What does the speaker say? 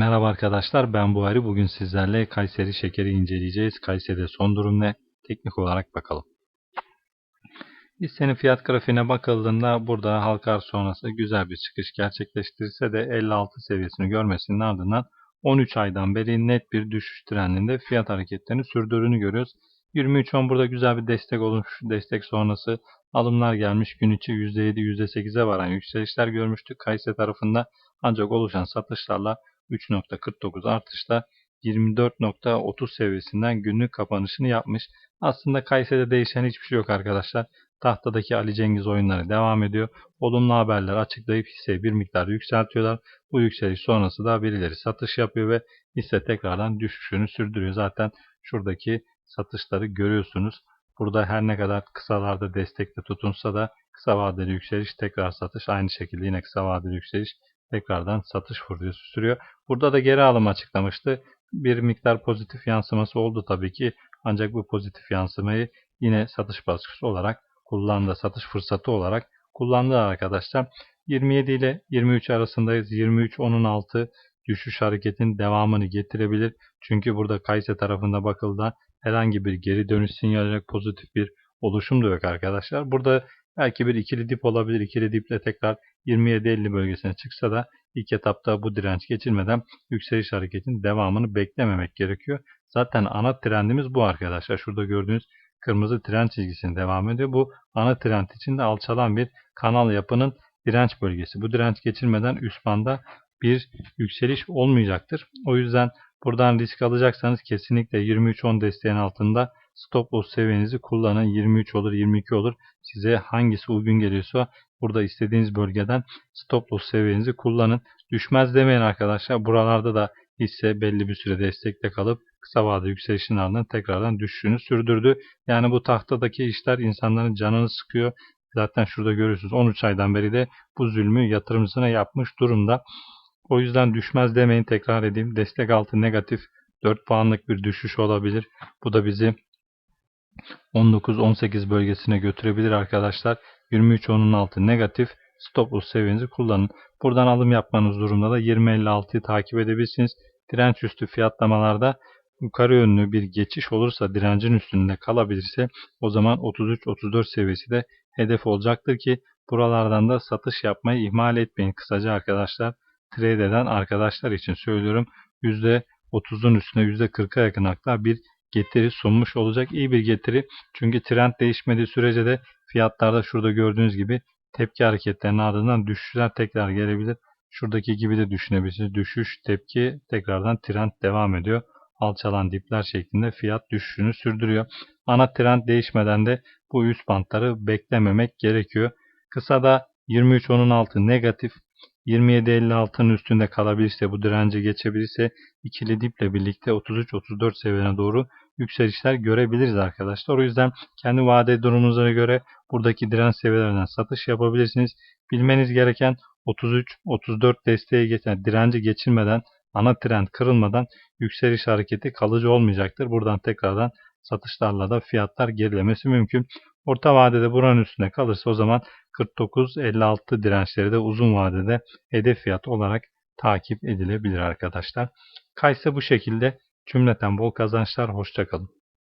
Merhaba arkadaşlar ben Buhari. Bugün sizlerle Kayseri şekeri inceleyeceğiz. Kayseri'de son durum ne? Teknik olarak bakalım. Hissenin fiyat grafiğine bakıldığında burada halka arz sonrası güzel bir çıkış gerçekleştirirse de 56 seviyesini görmesinin ardından 13 aydan beri net bir düşüş trendinde fiyat hareketlerini sürdürdüğünü görüyoruz. 23.10 burada güzel bir destek olmuş. Destek sonrası alımlar gelmiş. Gün içi %7, %8'e varan yükselişler görmüştük. Kayseri tarafında ancak oluşan satışlarla 3.49 artışla 24.30 seviyesinden günlük kapanışını yapmış. Aslında Kayseri'de değişen hiçbir şey yok arkadaşlar. Tahtadaki Ali Cengiz oyunları devam ediyor. Olumlu haberler açıklayıp hisseyi bir miktar yükseltiyorlar. Bu yükseliş sonrası da birileri satış yapıyor ve hisse tekrardan düşüşünü sürdürüyor. Zaten şuradaki satışları görüyorsunuz. Burada her ne kadar kısalarda destekte tutunsa da kısa vadeli yükseliş tekrar satış aynı şekilde yine kısa vadeli yükseliş tekrardan satış furyası sürüyor. Burada da geri alım açıklamıştı. Bir miktar pozitif yansıması oldu tabii ki. Ancak bu pozitif yansımayı yine satış baskısı olarak kullandı. Satış fırsatı olarak kullandı arkadaşlar. 27 ile 23 arasındayız. 23 onun altı düşüş hareketin devamını getirebilir. Çünkü burada Kayse tarafında bakıldığında herhangi bir geri dönüş sinyali pozitif bir oluşum da yok arkadaşlar. Burada belki bir ikili dip olabilir. İkili diple tekrar 27-50 bölgesine çıksa da ilk etapta bu direnç geçilmeden yükseliş hareketinin devamını beklememek gerekiyor. Zaten ana trendimiz bu arkadaşlar. Şurada gördüğünüz kırmızı trend çizgisinin devam ediyor. Bu ana trend içinde alçalan bir kanal yapının direnç bölgesi. Bu direnç geçilmeden üst banda bir yükseliş olmayacaktır. O yüzden buradan risk alacaksanız kesinlikle 23.10 desteğin altında stop loss seviyenizi kullanın. 23 olur, 22 olur. Size hangisi uygun geliyorsa burada istediğiniz bölgeden stop loss seviyenizi kullanın. Düşmez demeyin arkadaşlar. Buralarda da hisse belli bir süre destekte kalıp kısa vade yükselişin ardından tekrardan düşüşünü sürdürdü. Yani bu tahtadaki işler insanların canını sıkıyor. Zaten şurada görüyorsunuz 13 aydan beri de bu zulmü yatırımcısına yapmış durumda. O yüzden düşmez demeyin tekrar edeyim. Destek altı negatif 4 puanlık bir düşüş olabilir. Bu da bizi 19-18 bölgesine götürebilir arkadaşlar. 23-10'un altı negatif. Stop loss seviyenizi kullanın. Buradan alım yapmanız durumda da 20-56'yı takip edebilirsiniz. Direnç üstü fiyatlamalarda yukarı yönlü bir geçiş olursa direncin üstünde kalabilirse o zaman 33-34 seviyesi de hedef olacaktır ki buralardan da satış yapmayı ihmal etmeyin. Kısaca arkadaşlar trade eden arkadaşlar için söylüyorum. %30'un üstüne %40'a yakın hatta bir getiri sunmuş olacak. iyi bir getiri. Çünkü trend değişmediği sürece de fiyatlarda şurada gördüğünüz gibi tepki hareketlerinin ardından düşüşler tekrar gelebilir. Şuradaki gibi de düşünebilirsiniz. Düşüş, tepki tekrardan trend devam ediyor. Alçalan dipler şeklinde fiyat düşüşünü sürdürüyor. Ana trend değişmeden de bu üst bantları beklememek gerekiyor. Kısada 23.10'un altı negatif, 27.56'nın üstünde kalabilirse bu direnci geçebilirse ikili diple birlikte 33-34 seviyene doğru yükselişler görebiliriz arkadaşlar. O yüzden kendi vade durumunuza göre buradaki direnç seviyelerinden satış yapabilirsiniz. Bilmeniz gereken 33-34 desteği geçen direnci geçilmeden ana trend kırılmadan yükseliş hareketi kalıcı olmayacaktır. Buradan tekrardan satışlarla da fiyatlar gerilemesi mümkün. Orta vadede buranın üstüne kalırsa o zaman 49-56 dirençleri de uzun vadede hedef fiyat olarak takip edilebilir arkadaşlar. Kayse bu şekilde cümleten bol kazançlar. Hoşçakalın.